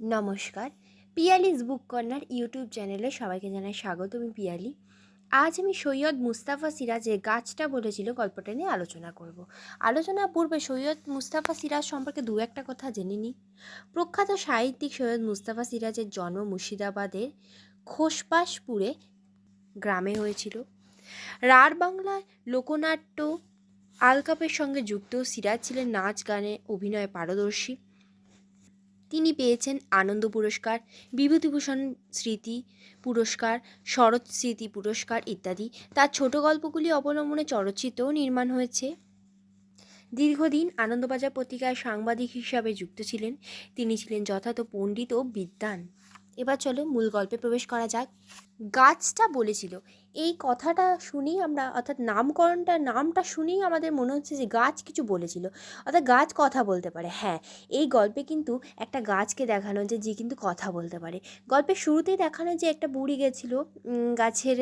নমস্কার। পিয়ালিস বুক corner YouTube চ্যানেলে সবাইকে জানাই স্বাগত, আমি পিয়ালি। আজ আমি সৈয়দ মুস্তাফা সিরাজের গাছটা বলেছিল গল্পটা নিয়ে আলোচনা করব। আলোচনা পূর্বে সৈয়দ মুস্তাফা সিরাজ সম্পর্কে দু একটা কথা জেনে নিই। প্রখ্যাত সাহিত্যিক সৈয়দ মুস্তাফা সিরাজের জন্ম মুর্শিদাবাদের খোসবাসপুরে গ্রামে হয়েছিল। রার বাংলার লোকনাট্য আলকাপের সঙ্গে যুক্ত সিরাজ ছিলেন নাচ, গানে অভিনয়ে পারদর্শী। তিনি পেয়েছেন আনন্দ পুরস্কার, বিভূতিভূষণ স্মৃতি পুরস্কার, শরৎ স্মৃতি পুরস্কার ইত্যাদি। তার ছোট গল্পগুলি অবলম্বনে চলচ্চিত্রও নির্মাণ হয়েছে। দীর্ঘদিন আনন্দবাজার পত্রিকায় সাংবাদিক হিসাবে যুক্ত ছিলেন। তিনি ছিলেন যথার্থ পণ্ডিত ও বিদ্বান। এবার চলো মূল গল্পে প্রবেশ করা যাক। গাছটা বলেছিল। এই কথাটা শুনেই আমরা, অর্থাৎ নামকরণটা, নামটা শুনেই আমাদের মনে হচ্ছে যে গাছ কিছু বলেছিল। অর্থাৎ গাছ কথা বলতে পারে হ্যাঁ। এই গল্পে কিন্তু একটা গাছকে দেখানো যে যে কিন্তু কথা বলতে পারে। গল্পের শুরুতেই দেখানো যে একটা বুড়ি গেছিল গাছের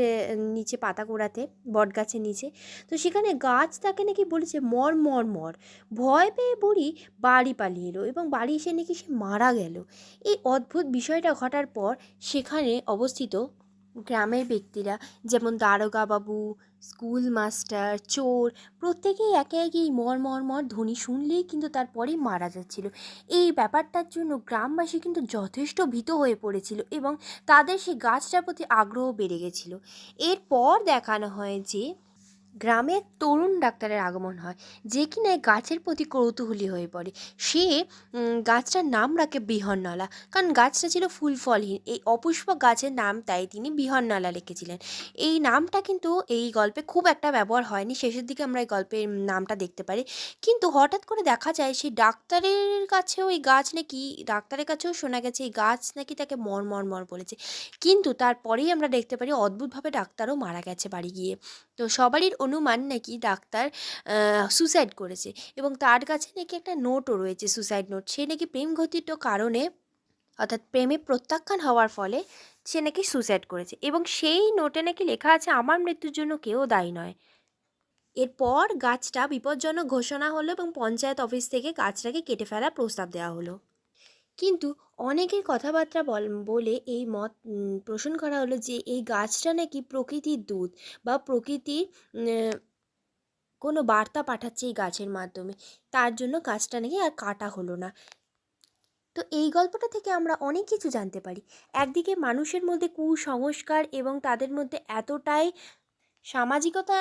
নিচে পাতা কোড়াতে বট গাছের নিচে। তো সেখানে গাছ তাকে নাকি বলেছে, মর মর মর। ভয় পেয়ে বুড়ি বাড়ি পালিয়ে এলো এবং বাড়ি এসে নাকি সে মারা গেল। এই অদ্ভুত বিষয়টা ঘটার পর সেখানে অবস্থিত গ্রামের ব্যক্তিরা, যেমন দারোগা বাবু স্কুল মাস্টার চোর, প্রত্যেকেই একে একে এই মর মর মর ধ্বনি শুনলেই কিন্তু তারপরেই মারা যাচ্ছিল। এই ব্যাপারটার জন্য গ্রামবাসী কিন্তু যথেষ্ট ভীত হয়ে পড়েছিল এবং তাদের সেই গাছটার প্রতি আগ্রহ বেড়ে গেছিল। এরপর দেখানো হয় যে গ্রামে এক তরুণ ডাক্তারের আগমন হয়, যে কিনা গাছের প্রতি কৌতূহলী হয়ে পড়ে। সে গাছটার নাম রাখে বিহন্নলা, কারণ গাছটা ছিল ফুল ফলহীন। এই অপুষ্পক গাছের নাম তাই তিনি বিহন্নলা লিখেছিলেন। এই নামটা কিন্তু এই গল্পে খুব একটা ব্যবহার হয়নি, শেষের দিকে আমরা এই গল্পের নামটা দেখতে পারি। কিন্তু হঠাৎ করে দেখা যায় সেই ডাক্তারের কাছেও এই গাছ নাকি, ডাক্তারের কাছেও শোনা গেছে এই গাছ নাকি তাকে মর মর মর বলেছে। কিন্তু তারপরেই আমরা দেখতে পারি অদ্ভুতভাবে ডাক্তারও মারা গেছে বাড়ি গিয়ে। তো সবারই অনুমান নাকি ডাক্তার সুসাইড করেছে এবং তার কাছে নাকি একটা নোটও রয়েছে সুসাইড নোট সে নাকি প্রেম ঘটিত কারণে, অর্থাৎ প্রেমে প্রত্যাখ্যান হওয়ার ফলে সে নাকি সুসাইড করেছে এবং সেই নোটে নাকি লেখা আছে, আমার মৃত্যুর জন্য কেউ দায়ী নয়। এরপর গাছটা বিপজ্জনক ঘোষণা হলো এবং পঞ্চায়েত অফিস থেকে গাছটাকে কেটে ফেলার প্রস্তাব দেওয়া হলো। কিন্তু অনেকের কথাবার্তা বল এই মত পোষণ করা হলো যে এই গাছটা নাকি প্রকৃতির দূত বা প্রকৃতির কোনো বার্তা পাঠাচ্ছে এই গাছের মাধ্যমে। তার জন্য গাছটা নাকি আর কাটা হলো না। তো এই গল্পটা থেকে আমরা অনেক কিছু জানতে পারি। একদিকে মানুষের মধ্যে কুসংস্কার এবং তাদের মধ্যে এতটাই সামাজিকতা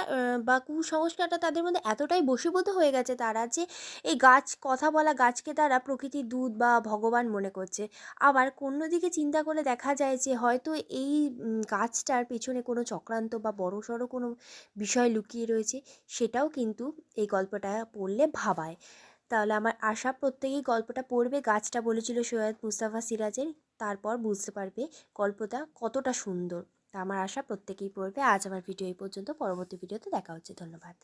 বা কুসংস্কারটা তাদের মধ্যে এতটাই বশীভূত হয়ে গেছে তারা যে এই গাছ, কথা বলা গাছকে তারা প্রকৃতির দূত বা ভগবান মনে করছে। আবার কোনো দিকে চিন্তা করে দেখা যায় যে হয়তো এই গাছটার পেছনে কোনো চক্রান্ত বা বড়সড় কোনো বিষয় লুকিয়ে রয়েছে, সেটাও কিন্তু এই গল্পটা পড়লে ভাবায়। তাহলে আমার আশা, প্রত্যেকেই গল্পটা পড়বে। গাছটা বলেছিল সৈয়দ মুস্তাফা সিরাজের, তারপর বুঝতে পারবে গল্পটা কতটা সুন্দর। তা আমার আশা প্রত্যেকেই পড়বে। আজ আমার ভিডিও এই পর্যন্ত। পরবর্তী ভিডিওতে দেখা হচ্ছে। ধন্যবাদ।